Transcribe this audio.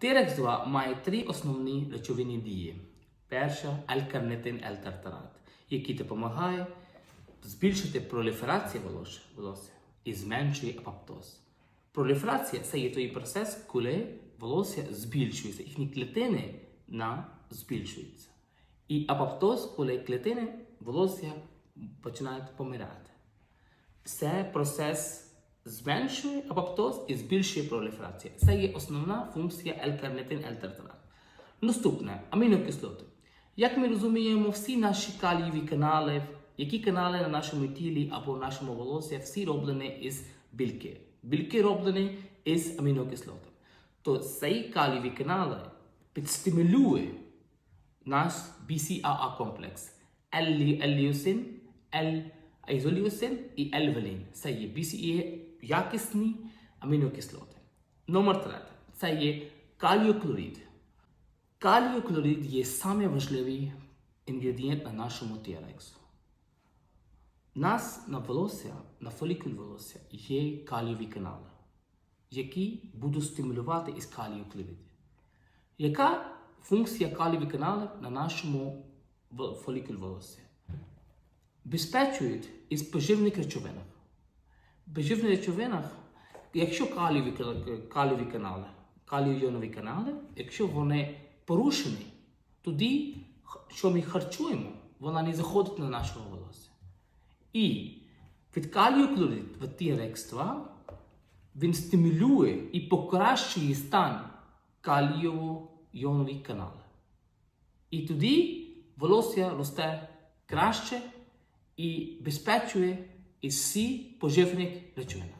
TRX2 має три основні речовинні дії. Перша алькарнитин L-тартарат, який допомагає збільшити проліферацію волосся і зменшує апоптоз. Проліферація це є той процес, коли волосся збільшується, їхні клітини на збільшуються. І апоптоз, коли клітини волосся починають помирати. Це процес зменшує апоптоз і збільшує проліферацію. Це є основна функція L-карнитин L-тартарат. Наступне амінокислоти. Як ми розуміємо, всі наші калієві канали, які канали на нашому тілі або в нашому волосі, всі роблені із білки. Білки роблені із амінокислотами. То цей калієві канали підстимулює наш BCAA комплекс. L-ліосин, L-ізоліосин і L-валін. Це є BCA якісні амінокислоти. Номер третє. Це є каліоклорид. Каліоклорид є самий важливий інгредієнт на нашому TRX. Нас на волосся, на фолікулі волосся є калієві канали, які будуть стимулювати із каліоклориду. Яка функція калієвих каналів на нашому в- волосся? Безпечують із поживних речовинах. В поживних речовинах, якщо калієві, ка- калієві канали, каліойонові канали, якщо вони порушені, тоді, що ми харчуємо, вона не заходить на наше волосся. І від каліоклорид в TRX2 він стимулює і покращує стан каліово-йонових каналів. І тоді волосся росте краще і безпечує із всі поживних речовин.